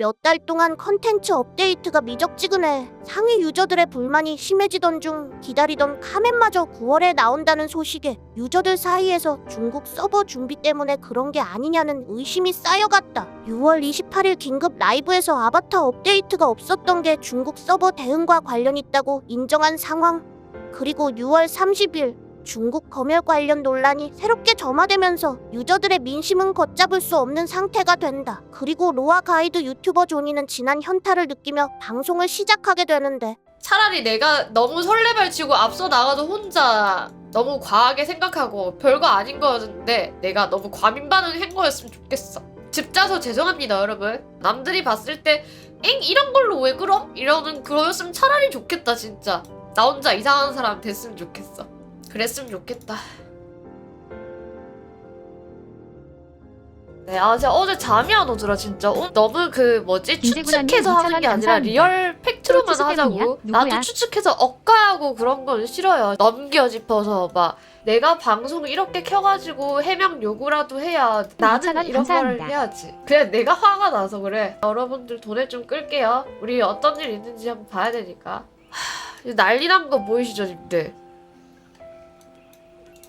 몇 달 동안 컨텐츠 업데이트가 미적지근해 상위 유저들의 불만이 심해지던 중 기다리던 카멘마저 9월에 나온다는 소식에 유저들 사이에서 중국 서버 준비 때문에 그런 게 아니냐는 의심이 쌓여갔다. 6월 28일 긴급 라이브에서 아바타 업데이트가 없었던 게 중국 서버 대응과 관련 있다고 인정한 상황. 그리고 6월 30일 중국 검열 관련 논란이 새롭게 점화되면서 유저들의 민심은 걷잡을 수 없는 상태가 된다. 그리고 로아 가이드 유튜버 조니는 지난 현타를 느끼며 방송을 시작하게 되는데 차라리 내가 너무 설레발치고 앞서 나가서 혼자 너무 과하게 생각하고 별거 아닌 거였는데 내가 너무 과민 반응 한 거였으면 좋겠어. 집 짜서 죄송합니다 여러분. 남들이 봤을 때 엥 이런 걸로 왜 그럼? 이러는 그거였으면 차라리 좋겠다 진짜. 나 혼자 이상한 사람 됐으면 좋겠어. 그랬으면 좋겠다. 네, 아, 진짜 어제 잠이 안 오더라, 진짜. 어, 너무 그, 뭐지? 추측해서 하는 게 2,000원 아니라. 리얼 팩트로만 하자고. 나도? 추측해서 억까하고 그런 건 싫어요. 넘겨 짚어서 막. 내가 방송을 이렇게 켜가지고 해명 요구라도 해야 나는 2,000원 이런 감사합니다. 해야지. 그냥 내가 화가 나서 그래. 여러분들 돈을 좀 끌게요. 우리 어떤 일 있는지 한번 봐야 되니까. 하, 난리 난 거 보이시죠, 님들?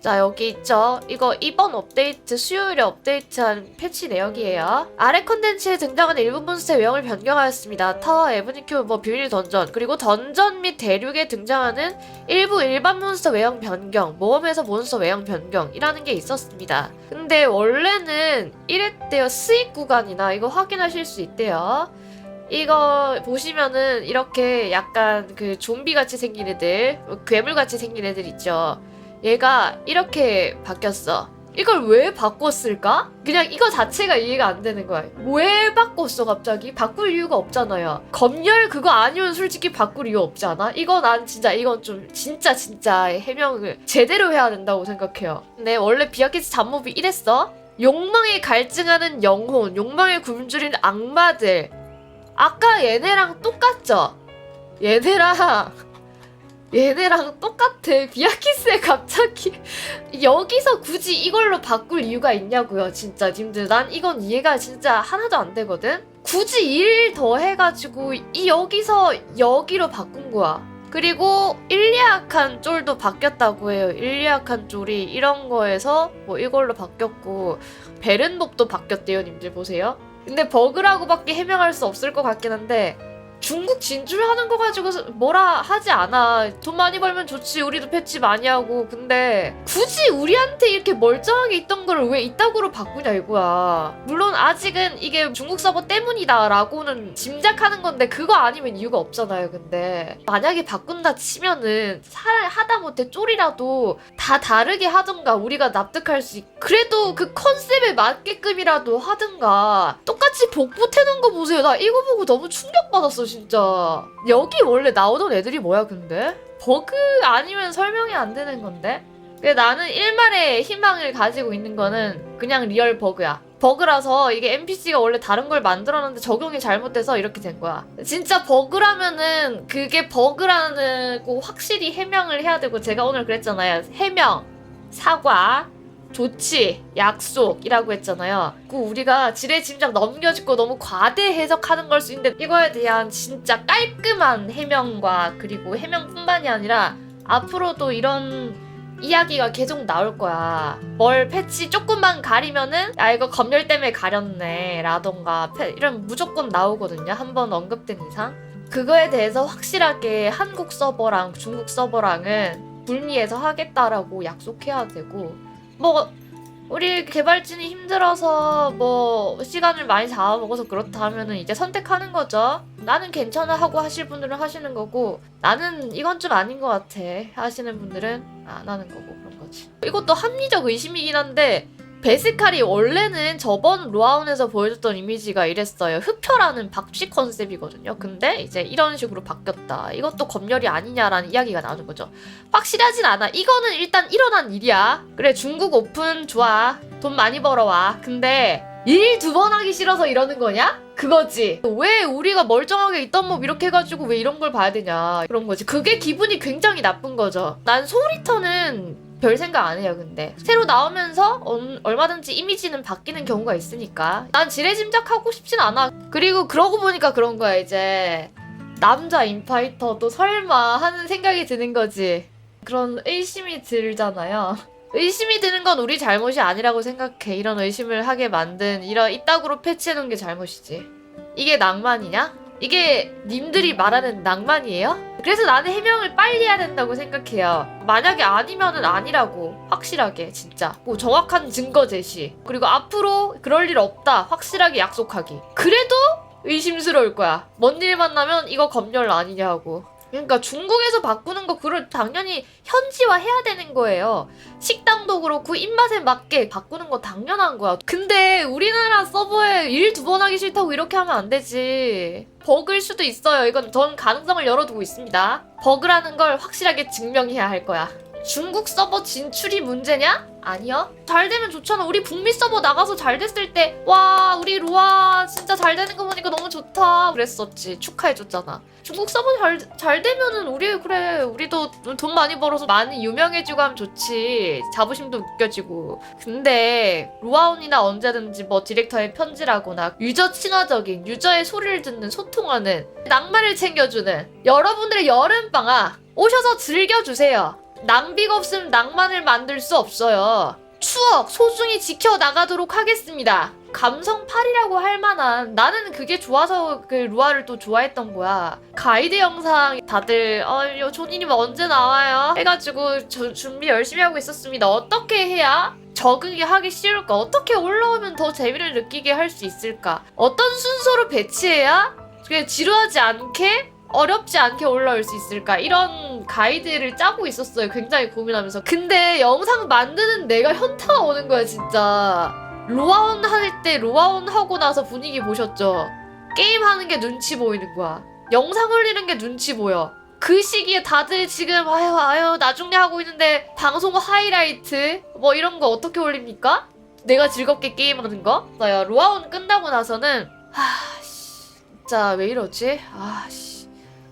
자 여기 있죠? 이거 이번 업데이트 수요일에 업데이트한 패치 내역이에요. 아래 컨텐츠에 등장하는 일부 몬스터의 외형을 변경하였습니다. 타워 에브니큐 뭐 비밀 던전 그리고 던전 및 대륙에 등장하는 일부 일반 몬스터 외형 변경 모험에서 몬스터 외형 변경이라는 게 있었습니다. 근데 원래는 이랬대요. 스익 구간이나 이거 확인하실 수 있대요. 이거 보시면은 이렇게 약간 그 좀비 같이 생긴 애들 괴물 같이 생긴 애들 있죠 얘가 이렇게 바뀌었어. 이걸 왜 바꿨을까? 그냥 이거 자체가 이해가 안 되는 거야. 왜 바꿨어 갑자기? 바꿀 이유가 없잖아요. 검열 그거 아니면 솔직히 바꿀 이유 없지 않아? 이거 난 진짜 이건 좀 진짜 진짜 해명을 제대로 해야 된다고 생각해요. 근데 원래 비아키스 잡몹이 이랬어. 욕망에 갈증하는 영혼, 욕망에 굶주린 악마들. 아까 얘네랑 똑같죠? 얘네랑 얘네랑 똑같아. 비아키스에 갑자기 여기서 굳이 이걸로 바꿀 이유가 있냐고요, 진짜 님들. 난 이건 이해가 진짜 하나도 안 되거든. 굳이 일 더 해가지고 이 여기서 여기로 바꾼 거야. 그리고 일리아칸 쫄도 바뀌었다고 해요. 일리아칸 쫄이 이런 거에서 뭐 이걸로 바뀌었고 베른법도 바뀌었대요, 님들 보세요. 근데 버그라고밖에 해명할 수 없을 것 같긴 한데 중국 진주를 하는 거 가지고 뭐라 하지 않아. 돈 많이 벌면 좋지. 우리도 패치 많이 하고. 근데 굳이 우리한테 이렇게 멀쩡하게 있던 거를 왜 이따구로 바꾸냐 이거야. 물론 아직은 이게 중국 서버 때문이다라고는 짐작하는 건데 그거 아니면 이유가 없잖아요. 근데 만약에 바꾼다 치면은 하다못해 쫄이라도 다 다르게 하든가 우리가 납득할 수 있... 그래도 그 컨셉에 맞게끔이라도 하든가 똑같이 태는 거 보세요. 나 이거 보고 너무 충격받았어 진짜. 여기 원래 나오던 애들이 뭐야 근데? 버그 아니면 설명이 안 되는 건데? 근데 나는 일말의 희망을 가지고 있는 거는 그냥 리얼 버그야. 버그라서 이게 NPC가 원래 다른 걸 만들었는데 적용이 잘못돼서 이렇게 된 거야. 진짜 버그라면은 그게 버그라고 확실히 해명을 해야 되고 제가 오늘 그랬잖아요. 해명, 사과, 조치, 약속이라고 했잖아요. 그 우리가 지레 짐작 넘겨짚고 너무 과대 해석하는 걸 수 있는데 이거에 대한 진짜 깔끔한 해명과 그리고 해명뿐만이 아니라 앞으로도 이런 이야기가 계속 나올 거야. 뭘 패치 조금만 가리면은 야 이거 검열 때문에 가렸네 라던가 패- 이런 무조건 나오거든요. 한 번 언급된 이상. 그거에 대해서 확실하게 한국 서버랑 중국 서버랑은 분리해서 하겠다라고 약속해야 되고 뭐 우리 개발진이 힘들어서 뭐 시간을 많이 잡아먹어서 그렇다 하면은 이제 선택하는 거죠. 나는 괜찮아 하고 하실 분들은 하시는 거고 나는 이건 좀 아닌 것 같아 하시는 분들은 안 하는 거고 그런 거지. 이것도 합리적 의심이긴 한데 베스칼이 원래는 저번 로아운에서 보여줬던 이미지가 이랬어요. 흡혈하는 박쥐 컨셉이거든요. 근데 이제 이런 식으로 바뀌었다. 이것도 검열이 아니냐라는 이야기가 나오는 거죠. 확실하진 않아. 이거는 일단 일어난 일이야. 그래 중국 오픈 좋아. 돈 많이 벌어와. 근데 일 두 번 하기 싫어서 이러는 거냐? 그거지. 왜 우리가 멀쩡하게 있던 몹 이렇게 해가지고 왜 이런 걸 봐야 되냐. 그런 거지. 그게 기분이 굉장히 나쁜 거죠. 난 소울리터는 별 생각 안 해요 근데. 새로 나오면서 얼- 얼마든지 이미지는 바뀌는 경우가 있으니까. 난 지레짐작하고 싶진 않아. 그리고 그러고 보니까 그런 거야 이제. 남자 인파이터도 설마 하는 생각이 드는 거지. 그런 의심이 들잖아요. 의심이 드는 건 우리 잘못이 아니라고 생각해. 이런 의심을 하게 만든 이런 이따구로 패치해놓은 게 잘못이지. 이게 낭만이냐? 이게 님들이 말하는 낭만이에요? 그래서 나는 해명을 빨리 해야 된다고 생각해요. 만약에 아니면은 아니라고 확실하게 진짜 뭐 정확한 증거 제시 그리고 앞으로 그럴 일 없다 확실하게 약속하기. 그래도 의심스러울 거야. 뭔 일 만나면 이거 검열 아니냐고. 그러니까 중국에서 바꾸는 거 그걸 당연히 현지화 해야 되는 거예요. 식당도 그렇고 입맛에 맞게 바꾸는 거 당연한 거야. 근데 우리나라 서버에 일 두 번 하기 싫다고 이렇게 하면 안 되지. 버그일 수도 있어요. 이건 전 가능성을 열어두고 있습니다. 버그라는 걸 확실하게 증명해야 할 거야. 중국 서버 진출이 문제냐? 아니요. 잘 되면 좋잖아. 우리 북미 서버 나가서 잘 됐을 때, 와, 우리 로아 진짜 잘 되는 거 보니까 너무 좋다. 그랬었지. 축하해줬잖아. 중국 서버 잘, 잘 되면은 우리, 그래. 우리도 돈 많이 벌어서 많이 유명해지고 하면 좋지. 자부심도 느껴지고. 근데, 로아온이나 언제든지 뭐 디렉터의 편지라거나 유저 친화적인, 유저의 소리를 듣는, 소통하는, 낭만을 챙겨주는 여러분들의 여름방학 오셔서 즐겨주세요. 낭비가 없으면 낭만을 만들 수 없어요. 추억 소중히 지켜나가도록 하겠습니다. 감성 팔이라고 할 만한 나는 그게 좋아서 그 루아를 또 좋아했던 거야. 가이드 영상 다들 어 존이님 언제 나와요? 해가지고 저 준비 열심히 하고 있었습니다. 어떻게 해야 적응이 하기 쉬울까? 어떻게 올라오면 더 재미를 느끼게 할 수 있을까? 어떤 순서로 배치해야 그냥 지루하지 않게 어렵지 않게 올라올 수 있을까? 이런 가이드를 짜고 있었어요. 굉장히 고민하면서. 근데 영상 만드는 내가 현타가 오는 거야 진짜. 로아온 할 때 로아온 하고 나서 분위기 보셨죠? 게임 하는 게 눈치 보이는 거야. 영상 올리는 게 눈치 보여. 그 시기에 다들 지금 아유 아유 나중에 하고 있는데 방송 하이라이트? 뭐 이런 거 어떻게 올립니까? 내가 즐겁게 게임하는 거? 로아온 끝나고 나서는 하 씨, 진짜 왜 이러지? 아 씨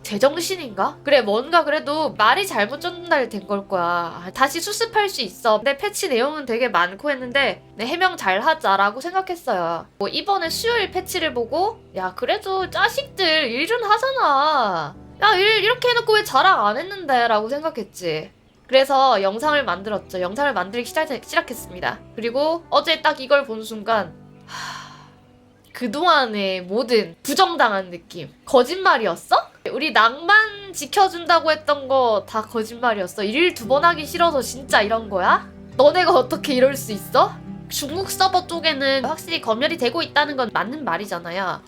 제정신인가? 그래 뭔가 그래도 말이 잘못 전달이 된걸 거야. 아, 다시 수습할 수 있어. 근데 패치 내용은 되게 많고 했는데 네, 해명 잘 하자라고 생각했어요. 뭐 이번에 수요일 패치를 보고 야 그래도 자식들 일 좀 하잖아. 야 일 이렇게 해놓고 왜 자랑 안 했는데 라고 생각했지. 그래서 영상을 만들었죠. 영상을 만들기 시작, 시작했습니다. 그리고 어제 딱 이걸 본 순간 그동안의 모든 부정당한 느낌 거짓말이었어? 우리 낭만 지켜준다고 했던 거 다 거짓말이었어 일두 번 하기 싫어서 진짜 이런 거야? 너네가 어떻게 이럴 수 있어? 중국 서버 쪽에는 확실히 검열이 되고 있다는 건 맞는 말이잖아요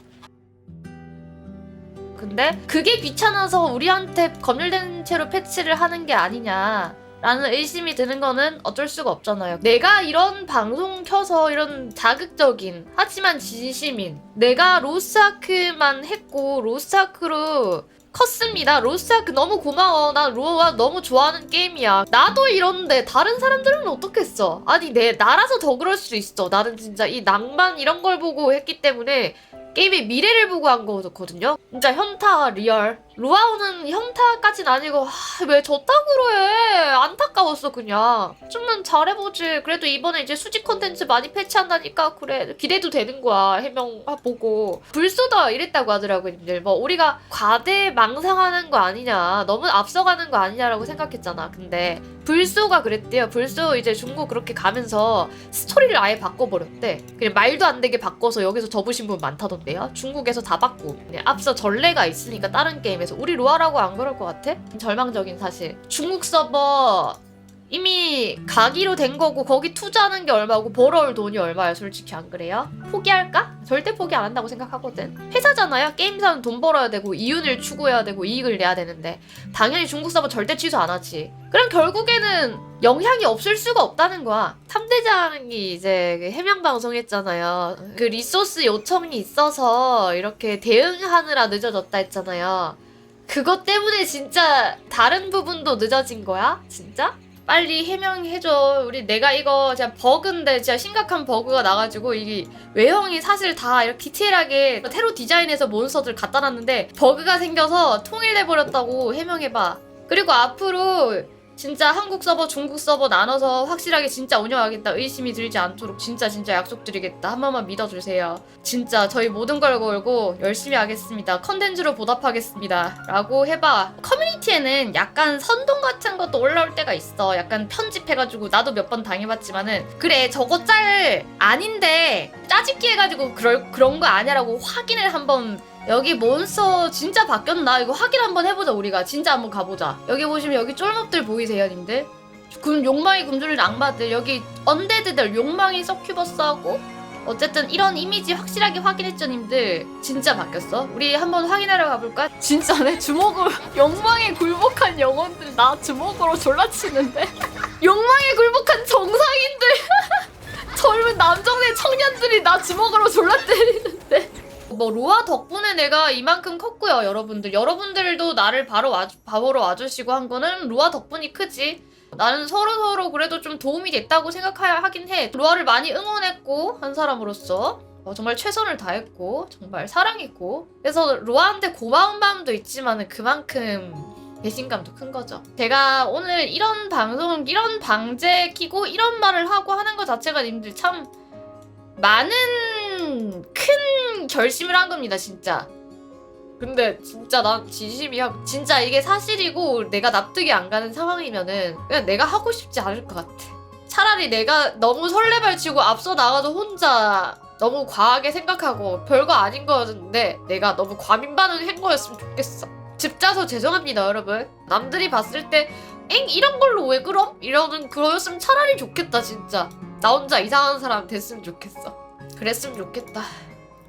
근데 그게 귀찮아서 우리한테 검열된 채로 패치를 하는 게 아니냐 라는 의심이 드는 거는 어쩔 수가 없잖아요. 내가 이런 방송 켜서 이런 자극적인 하지만 진심인 내가 로스아크만 했고 로스아크로 컸습니다. 로스아크 너무 고마워. 난 로아 너무 좋아하는 게임이야. 나도 이런데 다른 사람들은 어떻겠어? 아니 내 나라서 더 그럴 수 있어. 나는 진짜 이 낭만 이런 걸 보고 했기 때문에 게임의 미래를 보고 한 거거든요. 진짜 현타 리얼. 로아오는 현타까진 아니고 아, 왜 저따구로 해? 안타까웠어 그냥. 좀만 잘해보지. 그래도 이번에 이제 수직 콘텐츠 많이 패치한다니까 그래 기대도 되는 거야 해명 보고. 불쏘다 이랬다고 하더라고요. 뭐 우리가 과대 망상하는 거 아니냐. 너무 앞서가는 거 아니냐라고 생각했잖아. 근데 불쏘가 그랬대요. 불쏘 이제 중국 그렇게 가면서 스토리를 아예 바꿔버렸대. 그냥 말도 안 되게 바꿔서 여기서 접으신 분 많다던데요. 중국에서 다 바꾸. 앞서 전례가 있으니까 다른 게임에서 우리 로아라고 안 그럴 것 같아? 절망적인 사실. 중국 서버 이미 가기로 된 거고 거기 투자하는 게 얼마고 벌어올 돈이 얼마야 솔직히 안 그래요? 포기할까? 절대 포기 안 한다고 생각하거든 회사잖아요 게임사는 돈 벌어야 되고 이윤을 추구해야 되고 이익을 내야 되는데 당연히 중국 서버 절대 취소 안 하지 그럼 결국에는 영향이 없을 수가 없다는 거야 탐대장이 이제 그 해명 방송했잖아요 그 리소스 요청이 있어서 이렇게 대응하느라 늦어졌다 했잖아요 그것 때문에 진짜 다른 부분도 늦어진 거야? 진짜? 빨리 해명해줘. 우리 내가 이거 진짜 버그인데 진짜 심각한 버그가 나가지고 이게 외형이 사실 다 이렇게 디테일하게 테로 디자인해서 몬스터들 갖다 놨는데 버그가 생겨서 통일돼 버렸다고 해명해봐. 그리고 앞으로 진짜 한국 서버, 중국 서버 나눠서 확실하게 진짜 운영하겠다. 의심이 들지 않도록 진짜 진짜 약속드리겠다. 한 번만 믿어주세요. 진짜 저희 모든 걸 걸고 열심히 하겠습니다. 컨텐츠로 보답하겠습니다. 라고 해봐. 커뮤니티에는 약간 선동 같은 것도 올라올 때가 있어. 약간 편집해가지고 나도 몇 번 당해봤지만은 그래 저거 짤 아닌데 짜집기 해가지고 그럴, 그런 거 아니야라고 확인을 한번 여기 몬스터 진짜 바뀌었나? 이거 확인 한번 해보자 우리가. 진짜 한번 가보자. 여기 보시면 여기 쫄몹들 보이세요 님들? 금 욕망이 굶주린 악마들. 여기 언데드들 욕망이 서큐버스하고. 어쨌든 이런 이미지 확실하게 확인했죠 님들? 진짜 바뀌었어? 우리 한번 확인하러 가볼까? 진짜네 주먹으로 욕망에 굴복한 영혼들 나 주먹으로 졸라치는데? 욕망에 굴복한 정상인들! 젊은 남정네 청년들이 나 주먹으로 졸라 때리는데 뭐 로아 덕분에 내가 이만큼 컸고요 여러분들. 여러분들도 나를 바로 와 바보로 와주시고 한 거는 로아 덕분이 크지. 나는 서로 서로 그래도 좀 도움이 됐다고 생각하긴 해. 로아를 많이 응원했고 한 사람으로서. 어, 정말 최선을 다했고 정말 사랑했고. 그래서 로아한테 고마운 마음도 있지만 그만큼 배신감도 큰 거죠. 제가 오늘 이런 방송, 이런 방제 키고 이런 말을 하고 하는 것 자체가 님들 참 많은 큰 결심을 한 겁니다, 진짜. 근데 진짜 난 진심이야. 진짜 이게 사실이고 내가 납득이 안 가는 상황이면은 그냥 내가 하고 싶지 않을 것 같아. 차라리 내가 너무 설레발치고 앞서 나가도 혼자 너무 과하게 생각하고 별거 아닌 거였는데 내가 너무 과민 반응한 거였으면 좋겠어. 집 짜서 죄송합니다, 여러분. 남들이 봤을 때, 엥? 이런 걸로 왜 그럼? 이러는 그거였으면 차라리 좋겠다, 진짜. 나 혼자 이상한 사람 됐으면 좋겠어. 그랬으면 좋겠다.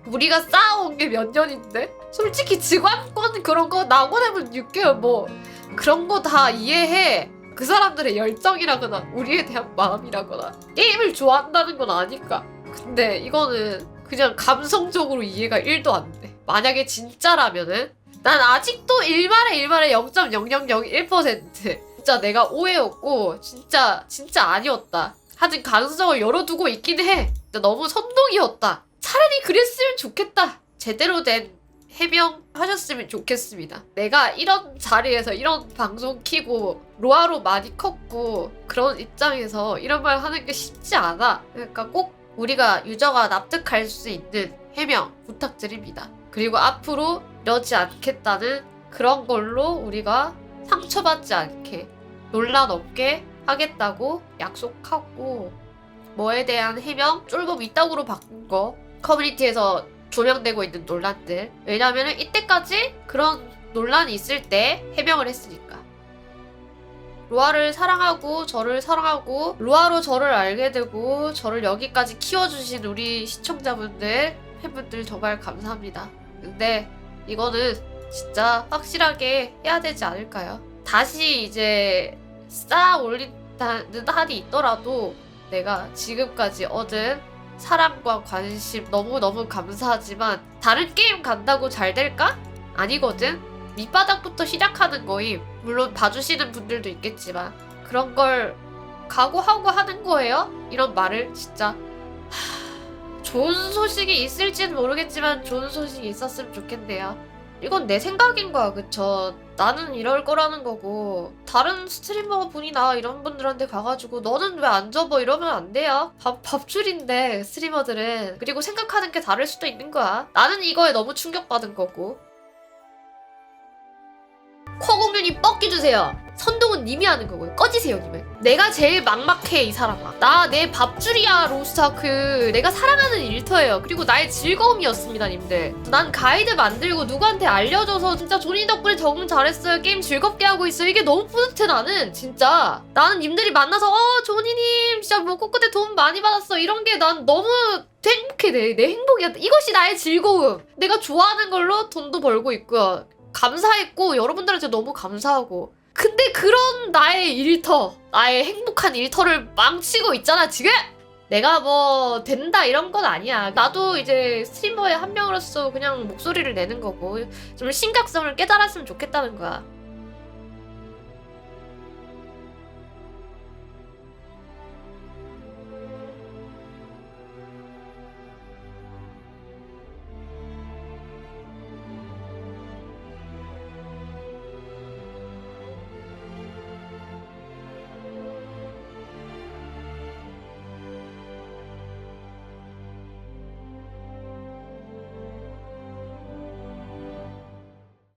우리가 쌓아온 게 몇 년인데? 솔직히 직원권 그런 거 나면 6개월 뭐, 그런 거 다 이해해. 그 사람들의 열정이라거나, 우리에 대한 마음이라거나, 게임을 좋아한다는 건 아니까. 근데 이거는 그냥 감성적으로 이해가 1도 안 돼. 만약에 진짜라면은, 난 아직도 일말에 일말에 0.0001% 진짜 내가 오해였고 진짜 진짜 아니었다. 하여튼 가능성을 열어두고 있긴 해. 너무 선동이었다. 차라리 그랬으면 좋겠다. 제대로 된 해명 하셨으면 좋겠습니다. 내가 이런 자리에서 이런 방송 키고 로아로 많이 컸고 그런 입장에서 이런 말 하는 게 쉽지 않아. 그러니까 꼭 우리가 유저가 납득할 수 있는 해명 부탁드립니다. 그리고 앞으로 이러지 않겠다는 그런 걸로 우리가 상처받지 않게 논란 없게 하겠다고 약속하고 뭐에 대한 해명? 쫄보 이따구로 바꾼 거. 커뮤니티에서 조명되고 있는 논란들. 왜냐면은 이때까지 그런 논란이 있을 때 해명을 했으니까. 로아를 사랑하고 저를 사랑하고 로아로 저를 알게 되고 저를 여기까지 키워주신 우리 시청자분들 팬분들 정말 감사합니다. 근데 이거는 진짜 확실하게 해야 되지 않을까요? 다시 이제 쌓아 올린 한이 있더라도 내가 지금까지 얻은 사랑과 관심 너무너무 감사하지만 다른 게임 간다고 잘 될까? 아니거든? 밑바닥부터 시작하는 거임. 물론 봐주시는 분들도 있겠지만 그런 걸 각오하고 하는 거예요? 이런 말을 진짜 하, 좋은 소식이 있을지는 모르겠지만 좋은 소식이 있었으면 좋겠네요. 이건 내 생각인 거야, 그쵸? 나는 이럴 거라는 거고 다른 스트리머 분이나 이런 분들한테 가가지고 너는 왜 안 접어 이러면 안 돼요. 밥 밥줄인데 스트리머들은 그리고 생각하는 게 다를 수도 있는 거야. 나는 이거에 너무 충격받은 거고. 뻑기 주세요. 선동은 님이 하는 거고요. 꺼지세요, 님은. 내가 제일 막막해, 이 사람아. 나 내 밥줄이야, 로스타크. 내가 사랑하는 일터예요. 그리고 나의 즐거움이었습니다, 님들. 난 가이드 만들고 누구한테 알려줘서 진짜 조니 덕분에 적응 잘했어요. 게임 즐겁게 하고 있어요. 이게 너무 뿌듯해, 나는. 진짜. 나는 님들이 만나서, 어, 조니님, 진짜 뭐 코끝에 도움 많이 받았어. 이런 게 난 너무 행복해, 내, 내 행복이야. 이것이 나의 즐거움. 내가 좋아하는 걸로 돈도 벌고 있고요. 감사했고 여러분들한테 너무 감사하고. 근데 그런 나의 일터 나의 행복한 일터를 망치고 있잖아 지금? 내가 뭐 된다 이런 건 아니야. 나도 이제 스트리머의 한 명으로서 그냥 목소리를 내는 거고 좀 심각성을 깨달았으면 좋겠다는 거야